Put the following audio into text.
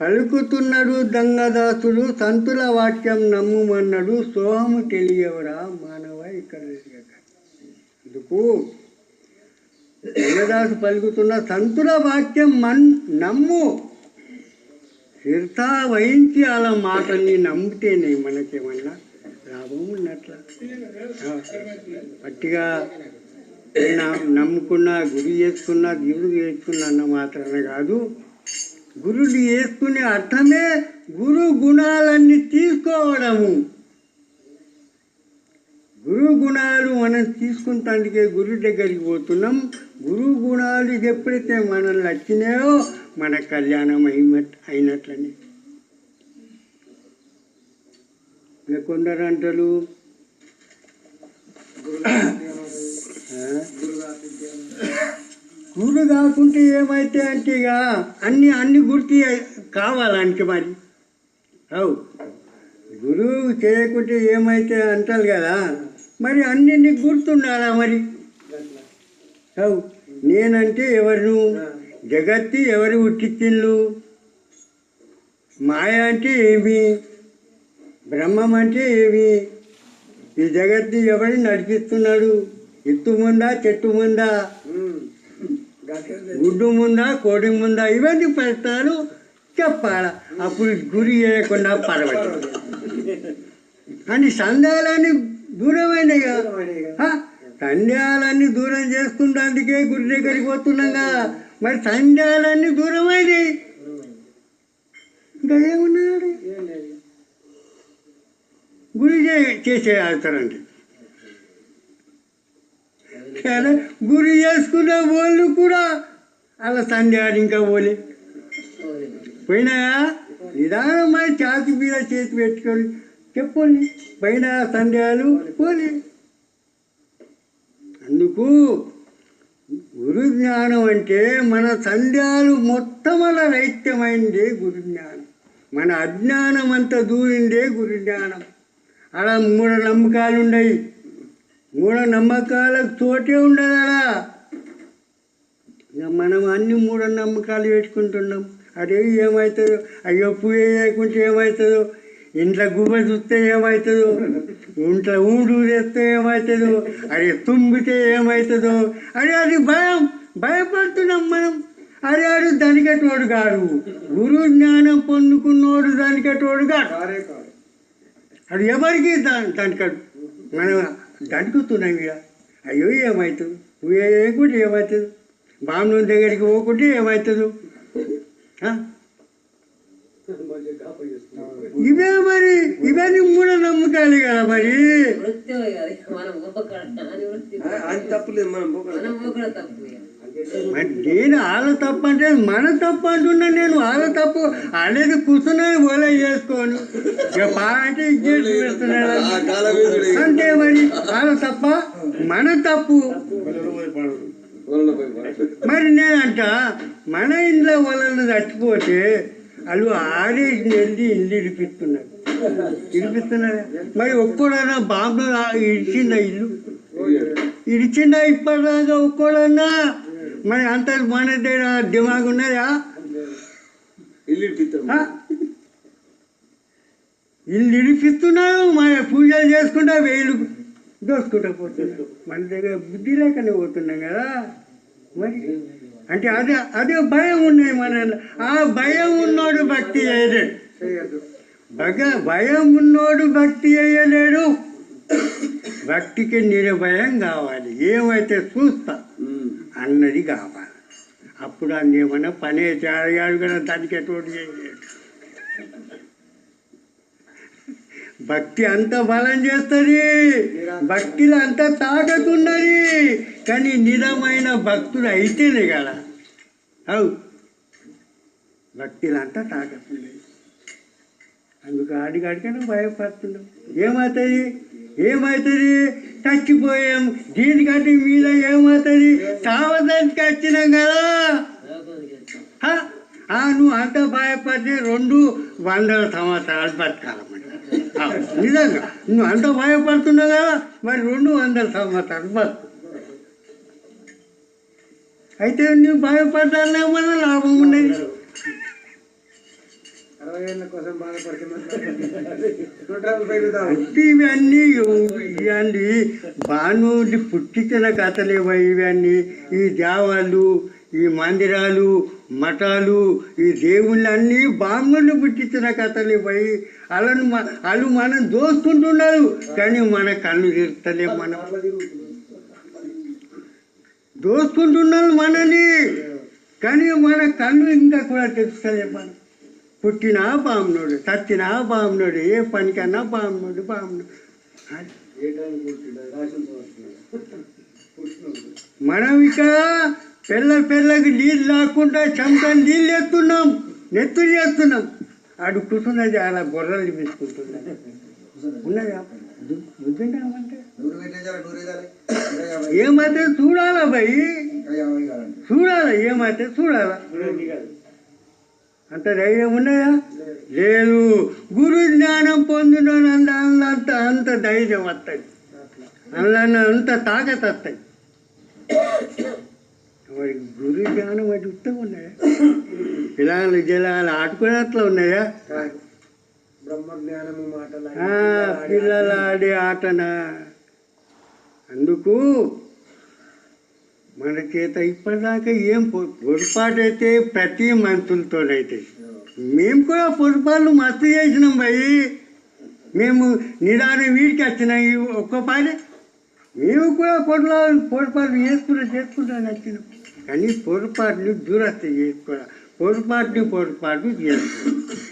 పలుకుతున్నడు దంగదాసుడు సంతుల వాక్యం నమ్ముమన్నడు సోహము తెలియవరా మానవ ఇక్కడ ఎందుకు? అందుకు దంగదాసు పలుకుతున్న సంతుల వాక్యం మన్ నమ్ము. శిర్తా వహించి అలా మాటల్ని నమ్మితేనే మనకేమన్నా లాభం ఉన్నట్ల. పట్టిగా గట్టిగా నా- నమ్ముకున్నా గురి చేసుకున్నా దేవుడు చేసుకున్నా అన్న మాత్రమే కాదు. గురుడు వేసుకునే అర్థమే గురు గుణాలన్నీ తీసుకోవడము గురు గుణాలు మనం తీసుకుంటానికే గురు దగ్గరికి పోతున్నాం గురు గుణాలు ఎప్పుడైతే మనల్ని వచ్చినాయో మన కళ్యాణం అయినట్ అయినట్లని కొందరు అంటారు ఆ? గురు కాకుంటే ఏమైతే అంటే ఇక అన్ని అన్ని గుర్తు కావాలంటే మరి. అవు. గురువు చేయకుంటే ఏమైతే అంటారు కదా మరి అన్ని నీకు గుర్తుండాలా మరి? అవు. నేనంటే ఎవరు జగత్తి ఎవరు ఉట్టిచ్చిళ్ళు మాయ అంటే ఏమి? బ్రహ్మం అంటే ఏమి? ఈ జగత్తి ఎవరు నడిపిస్తున్నాడు? ఎత్తు ముందా చెట్టు ముందా గుడ్డు ముందా కోడి ముందా ఇవన్నీ ప్రశ్నలు చెప్పాలా? అప్పుడు గురి చేయకుండా పర్వాలేదు సందేహాలన్నీ దూరమైనవి కదా ఆ, సందేహాలన్నీ దూరం చేసుకున్నందుకే గురి దగ్గరికి పోతున్నాం కదా మరి సందేహాలన్నీ దూరమైనవి ఇంకా ఏమున్నాడు గురి చేసే ఆగుతారండి కానీ గురి చేసుకున్న వాళ్ళు కూడా అలా సందేహాలు ఇంకా పోలే. పోయినాయా? నిదానమైన ఛాతి మీద చేతి పెట్టుకొని చెప్పండి. పైన సందేహాలు పోలే. అందుకు గురు జ్ఞానం అంటే మన సందేహాలు మొత్తం అలా రైత్యమైందే గురు జ్ఞానం. మన అజ్ఞానం అంతా దూరిందే గురు జ్ఞానం. అలా మూఢ నమ్మకాలు ఉన్నాయి మూఢ నమ్మకాలకు చోటే ఉండదు అలా ఇక మనం అన్ని మూఢ నమ్మకాలు పెట్టుకుంటున్నాం. అదే ఏమవుతుందో అయ్యో పూజ చేయకుంటే ఏమవుతుందో ఇంట్లో గుబ్బ చూస్తే ఏమవుతుందో ఇంట్లో ఊడు చేస్తే ఏమవుతుందో అరే తుమ్మితే ఏమవుతుందో అరే అది భయం. భయపడుతున్నాం మనం. అరే ఆడు దానికటోడు కాడు గురు జ్ఞానం పొందుకున్నోడు దానికటోడు కాడు. అది ఎవరికి దాని దానికడు మనం దండుకుతున్నాం ఇక అయ్యో ఏమవుతుంది నువ్వు ఏకుంటే ఏమవుతుంది బామ్మ దగ్గరికి పోకుంటే ఏమవుతుంది? ఇవే మరి ఇవన్నీ మూఢ నమ్మకాలు కదా మరి. అది తప్పులేదు మనం నేను వాళ్ళ తప్పు అంటే మన తప్పు అంటున్నా నేను వాళ్ళ తప్పు అనేది కూర్చున్నది ఓలే చేసుకోను. అంటే మరి వాళ్ళ తప్ప మన తప్పు. మరి నేనంట మన ఇంట్లో వాళ్ళని చచ్చిపోతే వాళ్ళు ఆరేసి వెళ్ళి ఇల్లు ఇడిపిస్తున్నారు. ఇడిపిస్తున్నారు. మరి ఒక్కడన్నా బాంబు ఇడిచిందా ఇల్లు? ఇడిచిందా ఇప్పటిదాకా ఒక్కడన్నా? మరి అంత మన దగ్గర దిమాగ్ ఉన్నదా? ఇల్లు ఇడిపిస్తాం. ఆ? ఇల్లు ఇడిపిస్తున్నారు మన పూజలు చేసుకుంటా వేలు దోసుకుంటా పోతున్నారు మన దగ్గర బుద్ధి లేకనే పోతున్నాం కదా. మరి అంటే అదే అదే భయం ఉన్నది మన ఆ భయం ఉన్నోడు భక్తి చేయలేడు. భగ భయం ఉన్నోడు భక్తి చేయలేడు. భక్తికి నిర్భయం కావాలి. ఏమైతే చూస్తా. అన్నది కావాలి. అప్పుడు అన్ని ఏమన్నా పని చేయగాడు కదా దానికి ఎటువంటి చేయలేడు భక్తి అంత బలం చేస్తుంది. భక్తిలో అంత తాకతున్నది కానీ నిజమైన భక్తుడు అయితేనే కదా. అవు. భక్తిలో అంతా తాకతున్నది అందుకు ఆడికాడికైనా భయపడుతున్నాం ఏమవుతుంది? ఏమవుతుంది? చచ్చిపోయాం. దీనికంటే మీద ఏమవుతుంది? చావదానికి వచ్చినాం కదా. ఆ, నువ్వు అంత భయపడితే రెండు వందల సంవత్సరాలు బతకాలన్నమాట. నిజంగా. నువ్వు అంత భయపడుతున్నావు కదా మరి రెండు వందల సంవత్సరాలు బతుకు. అయితే నువ్వు భయపడ్డా మన లాభం ఉండేది ఇవన్నీ ఇవన్నీ బాణుడి పుట్టించిన కథలేవా ఇవన్నీ. ఈ దేవాలు ఈ మందిరాలు మఠాలు ఈ దేవుళ్ళన్నీ బామ్నులు పుట్టించిన కథలేవయి వాళ్ళను వాళ్ళు మనం దోస్తుంటున్నారు కానీ మన కళ్ళు తీర్తలేం మనం. దోస్తుంటున్నారు మనని కానీ మన కళ్ళు ఇంకా కూడా తెలుస్తలే మనం. పుట్టినా బామ్నుడు చచ్చినా బామ్నుడు ఏ పనికన్నా బామ్నుడు బామ్నుడు మనం ఇక పెళ్ళ పెళ్ళకి నీళ్ళు లేకుండా చెమట నీళ్ళు ఎత్తున్నాం నెత్తులు చేస్తున్నాం. ఆడు కూర్చున్నది అలా గొర్రెలు తీసుకుంటున్నాడు ఏమైతే చూడాలా భయ్ చూడాలా? ఏమైతే చూడాలా? అంత ధైర్యం ఉన్నదా? లేదు. గురు జ్ఞానం పొందిన అంత అంత ధైర్యం వస్తుంది అందులో అంత తాకత్ వస్తుంది మరి గురు జ్ఞానం అది ఉత్తగా ఉన్నాయా పిల్లలు జలాలు ఆడుకునేట్లు ఉన్నాయా బ్రహ్మ జ్ఞానము మాటలు ఆ, పిల్లలు ఆడే ఆటనా? అందుకు మన చేత ఇప్పటిదాకా ఏం పొ- పొరపాటు అయితే ప్రతి మంత్రులతోనైతే. మేము కూడా పొరపాట్లు మస్తు చేసినాం భయ్ మేము నిదానం వీడికి వచ్చినాయి ఒక్కపాటి మేము కూడా పొరలా పొరపాట్లు చేసుకుంటా చేసుకుంటా నచ్చినాం కానీ పొరపాట్లు దురస్త చేసుకోవాలి పొరపాటుని పొరపాటు చేసుకోవాలి